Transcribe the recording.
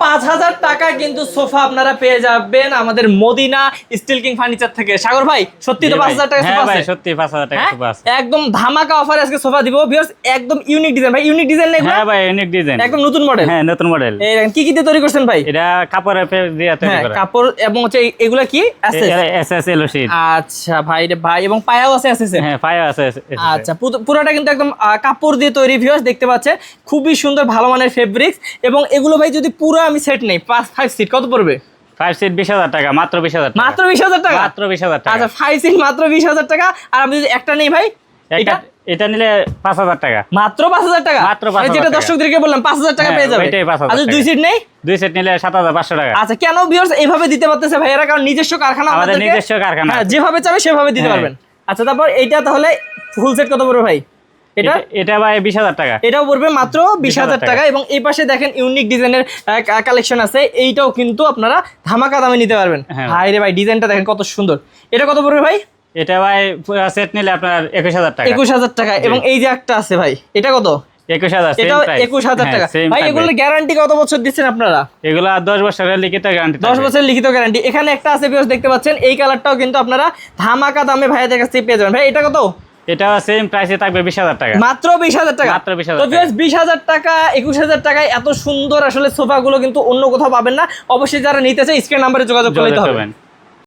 পাঁচ হাজার টাকায় কিন্তু সোফা আপনারা পেয়ে যাবেন আমাদের মদিনা স্টিল কিং ফার্নিচার থেকে। সাগর ভাই সত্যি তো পাঁচ হাজার টাকা হ্যাঁ সোফা আছে? সত্যি পাঁচ হাজার টাকা হ্যাঁ? সোফা আছে। একদম ধামাকা অফারে আজকে সোফা দিব। ভিউয়ার্স একদম ইউনিক ডিজাইন ভাই ইউনিক ডিজাইন হ্যাঁ ভাই ইউনিক ডিজাইন একদম নতুন মডেল হ্যাঁ নতুন মডেল এই দেখেন, কি কি দিয়ে তৈরি করছেন ভাই? এটা কাপড়ের দিয়ে তৈরি হ্যাঁ করা। কাপড় এবং হচ্ছে এগুলা কি? আছে এস এস এল শীট আচ্ছা ভাই রে ভাই এবং পায়াও আছে আছে হ্যাঁ ফাইভ আছে আচ্ছা পুরো- পুরোটা কিন্তু একদম কাপড় দিয়ে তৈরি ভিউয়ার্স দেখতে পাচ্ছেন। খুবই সুন্দর ভালো মানের ফেব্রিক্স এবং এগুলো ভাই যদি পুরো আমি সেট নেই। পাঁচ ফাইভ সিট কত পড়বে? ফাইভ সিট বিশ হাজার টাকা মাত্র বিশ হাজার মাত্র বিশ হাজার টাকা? মাত্র বিশ হাজার টাকা। আচ্ছা ফাইভ সিট মাত্র বিশ হাজার টাকা। আর আমি যদি একটা নেই ভাই এটা এটা নিলে পাঁচ হাজার টাকা। মাত্র পাঁচ হাজার টাকা? মাত্র 5,000 যেটা। দর্শকদেরকে বললাম পাঁচ হাজার টাকা হ্যাঁ, পেয়ে যাবে। 5,000 আর যদি দুই সিট নেই? দুই সেট নিলে সাত হাজার পাঁচশো টাকা। আচ্ছা কেন ভিউয়ার্স এইভাবে দিতে পারতেছে ভাইয়েরা কারণ নিজস্ব কারখানা আমাদের নিজস্ব কারখানা হ্যাঁ যেভাবে চাবে সেভাবে দিতে হ্যাঁ। পারবেন। আচ্ছা তারপর এইটা তাহলে ফুল সেট কত পড়বে ভাই? এটা? এটা- ভাই বিশ হাজার টাকা। এটাও পড়বে মাত্র বিশ হাজার টাকা। এবং এই পাশে দেখেন ইউনিক ডিজাইনের কালেকশন আছে। এইটাও কিন্তু আপনারা ধামাকা দামে নিতে পারবেন। হ্যাঁ। ভাই। রে ভাই ডিজাইনটা দেখেন কত সুন্দর। এটা কত পড়বে ভাই? এটা ভাই সেট নিলে আপনার একুশ হাজার টাকা। একুশ হাজার টাকা এবং এই যে একটা আছে ভাই এটা কত? একুশ হাজার এটাও একুশ হাজার হ্যাঁ, টাকা। ভাই গ্যারান্টি কত বছর দিচ্ছেন আপনারা? এগুলা দশ বছরের লিখিত গ্যারান্টি দশ বছরের লিখিত গ্যারান্টি এখানে একটা আছে দেখতে পাচ্ছেন। এই কালারটাও কিন্তু আপনারা ধামাকা দামে ভাইয়াদের কাছ থেকে পেয়ে যাবেন। ভাই এটা কত? এটা সেম প্রাইসে থাকবে বিশ হাজার টাকা মাত্র বিশ হাজার টাকা মাত্র 20,000 তো। বিশ হাজার টাকা একুশ হাজার টাকায় এত সুন্দর আসলে সোফাগুলো কিন্তু অন্য কোথাও পাবেন না অবশ্যই যারা নিতে চায় স্ক্রিন নাম্বারে যোগাযোগ করে নিতে হবে।